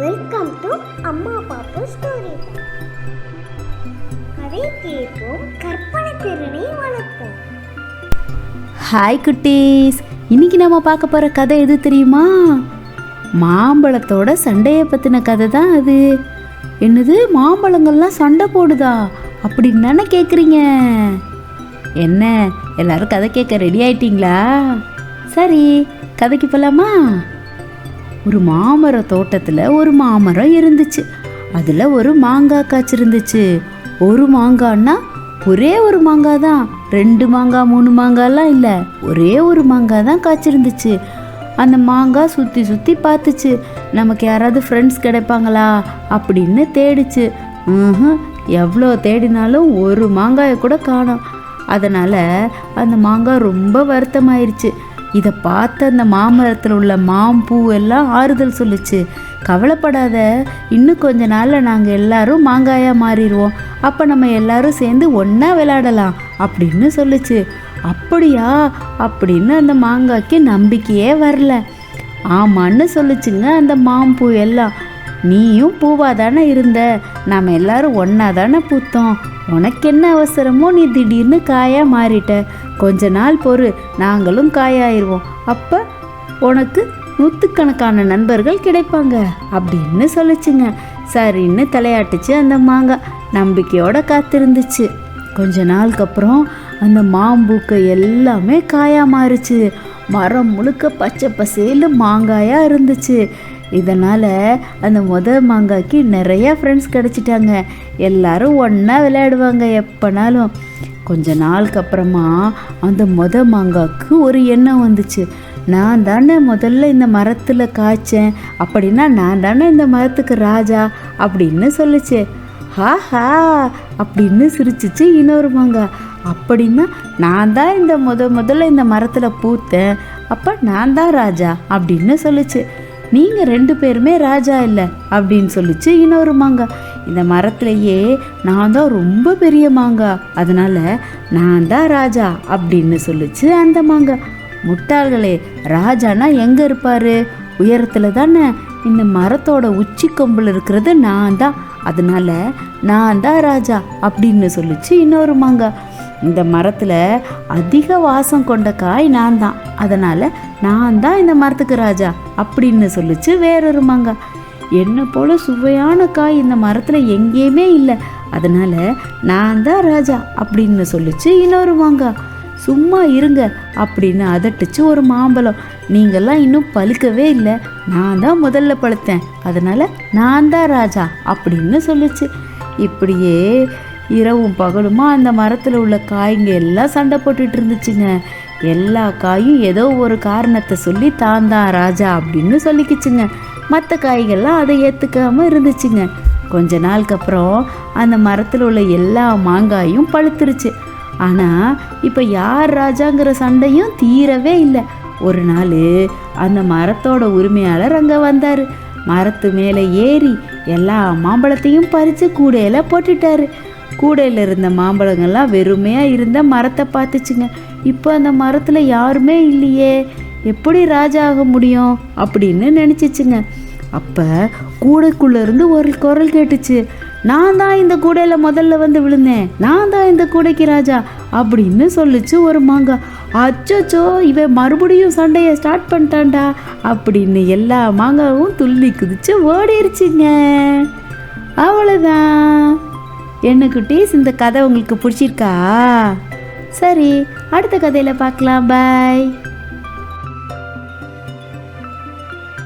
Welcome to அம்மா பாப்பு story கதை கேட்போம் கற்பனை திறனை வளர்ப்போம். ஹாய் குட்டீஸ். இன்னைக்கு நம்ம பார்க்க போகிற கதை எது தெரியுமா? மாம்பழத்தோட சண்டையை பற்றின கதை தான் அது. என்னது மாம்பழங்கள்லாம் சண்டை போடுதா? அப்படின்னு தானே கேட்குறீங்க என்ன எல்லாரும் கதை கேட்க ரெடி ஆயிட்டீங்களா? சரி கதைக்கு போகலாமா ஒரு மாமர தோட்டத்தில் ஒரு மாமரம் இருந்துச்சு. அதில் ஒரு மாங்காய் காய்ச்சிருந்துச்சு. ஒரு மாங்காய்னா ஒரே ஒரு மாங்காய் தான் ரெண்டு மாங்காய் மூணு மாங்காய்லாம் இல்லை. ஒரே ஒரு மாங்காய் தான் காய்ச்சிருந்துச்சு. அந்த மாங்காய் சுற்றி சுற்றி பார்த்துச்சு. நமக்கு யாராவது ஃப்ரெண்ட்ஸ் கிடைப்பாங்களா அப்படின்னு தேடிச்சு. எவ்வளோ தேடினாலும் ஒரு மாங்காயை கூட காணும். அதனால் அந்த மாங்காய் ரொம்ப வருத்தமாயிருச்சு. இதை பார்த்த அந்த மாமரத்தில் உள்ள மாம்பூ எல்லாம் ஆறுதல் சொல்லுச்சு. கவலைப்படாத இன்னும் கொஞ்ச நாளில் நாங்கள் எல்லாரும் மாங்காயாக மாறிடுவோம். அப்போ நம்ம எல்லாரும் சேர்ந்து ஒன்றா விளையாடலாம் அப்படின்னு சொல்லுச்சு. அப்படியா? அப்படின்னு அந்த மாங்காய்க்கு நம்பிக்கையே வரல. ஆமான்னு சொல்லிச்சுங்க அந்த மாம்பூ எல்லாம். நீயும் பூவாக தானே இருந்த? நாம் எல்லாரும் ஒன்றா தானே பூத்தோம். உனக்கு என்ன அவசரமோ நீ திடீர்னு காயாக மாறிட்ட. கொஞ்ச நாள் பொறு நாங்களும் காயாயிருவோம். அப்போ உனக்கு நூற்றுக்கணக்கான நண்பர்கள் கிடைப்பாங்க. அப்படின்னு சொல்லுச்சுங்க. சரின்னு தலையாட்டுச்சு அந்த மாங்காய் நம்பிக்கையோட காத்திருந்துச்சு. கொஞ்ச நாளுக்கு அப்புறம் அந்த மாம்பூக்க எல்லாமே காயா மாறுச்சு. மரம் முழுக்க பச்சை பசேலு மாங்காயாக இருந்துச்சு. இதனால் அந்த முத மாங்காய்க்கு நிறையா ஃப்ரெண்ட்ஸ் கிடச்சிட்டாங்க. எல்லாரும் ஒன்றா விளையாடுவாங்க எப்போனாலும். கொஞ்ச நாளுக்கு அப்புறமா அந்த முத மாங்காய்க்கு ஒரு எண்ணம் வந்துச்சு. நான் தானே முதல்ல இந்த மரத்தில் காய்ச்சேன். அப்படின்னா நான் தானே இந்த மரத்துக்கு ராஜா அப்படின்னு சொல்லுச்சு. ஹாஹா அப்படின்னு சிரிச்சிச்சு இன்னொரு மாங்காய். அப்படின்னா நான் தான் இந்த முத முதல்ல இந்த மரத்தில் பூத்தேன். அப்போ நான் தான் ராஜா அப்படின்னு சொல்லுச்சு. நீங்கள் ரெண்டு பேருமே ராஜா இல்லை அப்படின்னு சொல்லிச்சு இன்னொரு மாங்காய் இந்த மரத்துலையே நான் தான் ரொம்ப பெரிய மாங்காய் அதனால நான் தான் ராஜா அப்படின்னு சொல்லிச்சு அந்த மாங்காய் முட்டாள்களே ராஜானா எங்கே இருப்பார்? உயரத்தில் தானே? இந்த மரத்தோட உச்சி கொம்பில் இருக்கிறது நான் தான். அதனால நான் தான் ராஜா அப்படின்னு சொல்லிச்சு இன்னொரு மாங்காய் இந்த மரத்தில் அதிக வாசம் கொண்ட காய் நான் தான் அதனால் நான் தான் இந்த மரத்துக்கு ராஜா அப்படின்னு சொல்லிச்சு வேறொரு மாங்காய் என்னை போல சுவையான காய் இந்த மரத்தில் எங்கேயுமே இல்லை. அதனால் நான் தான் ராஜா அப்படின்னு சொல்லிச்சு இன்னொரு மாங்காய் சும்மா இருங்க அப்படின்னு அதட்டுச்சு ஒரு மாம்பழம். நீங்கள்லாம் இன்னும் பழுக்கவே இல்லை. நான் தான் முதல்ல பழுத்தேன். அதனால் நான் தான் ராஜா அப்படின்னு சொல்லுச்சு. இப்படியே இரவும் பகலுமா அந்த மரத்தில் உள்ள காய்ங்க எல்லாம் சண்டை போட்டுட்டு இருந்துச்சுங்க. எல்லா காயும் ஏதோ ஒரு காரணத்தை சொல்லி தான் தான் ராஜா அப்படின்னு சொல்லிக்கிச்சுங்க. மற்ற காய்கள்லாம் அதை ஏற்றுக்காம இருந்துச்சுங்க. கொஞ்ச நாளுக்கு அப்புறம் அந்த மரத்தில் உள்ள எல்லா மாங்காயும் பழுத்துருச்சு. ஆனால் இப்போ யார் ராஜாங்கிற சண்டையும் தீரவே இல்லை. ஒரு நாள் அந்த மரத்தோட உரிமையாளர் அங்கே வந்தார். மரத்து மேலே ஏறி எல்லா மாம்பழத்தையும் பறித்து கூடையில் போட்டுட்டாரு. கூடையில் இருந்த மாம்பழங்கள்லாம் வெறுமையாக இருந்த மரத்தை பார்த்துச்சுங்க. இப்போ அந்த மரத்தில் யாருமே இல்லையே. எப்படி ராஜா ஆக முடியும் அப்படின்னு நினச்சிச்சுங்க. அப்போ கூடைக்குள்ளேருந்து ஒரு குரல் கேட்டுச்சு. நான் தான் இந்த கூடையில் முதல்ல வந்து விழுந்தேன். நான் தான் இந்த கூடைக்கு ராஜா அப்படின்னு சொல்லிச்சு ஒரு மாங்காய் அச்சோச்சோ இவன் மறுபடியும் சண்டையை ஸ்டார்ட் பண்ணிட்டான்டா அப்படின்னு எல்லா மாங்காவும் துள்ளி குதிச்சு ஓடிருச்சுங்க. அவ்வளோதான் என்ன குட்டீஸ் இந்த கதை உங்களுக்கு பிடிச்சிருக்கா? சரி அடுத்த கதையில் பார்க்கலாம். பாய்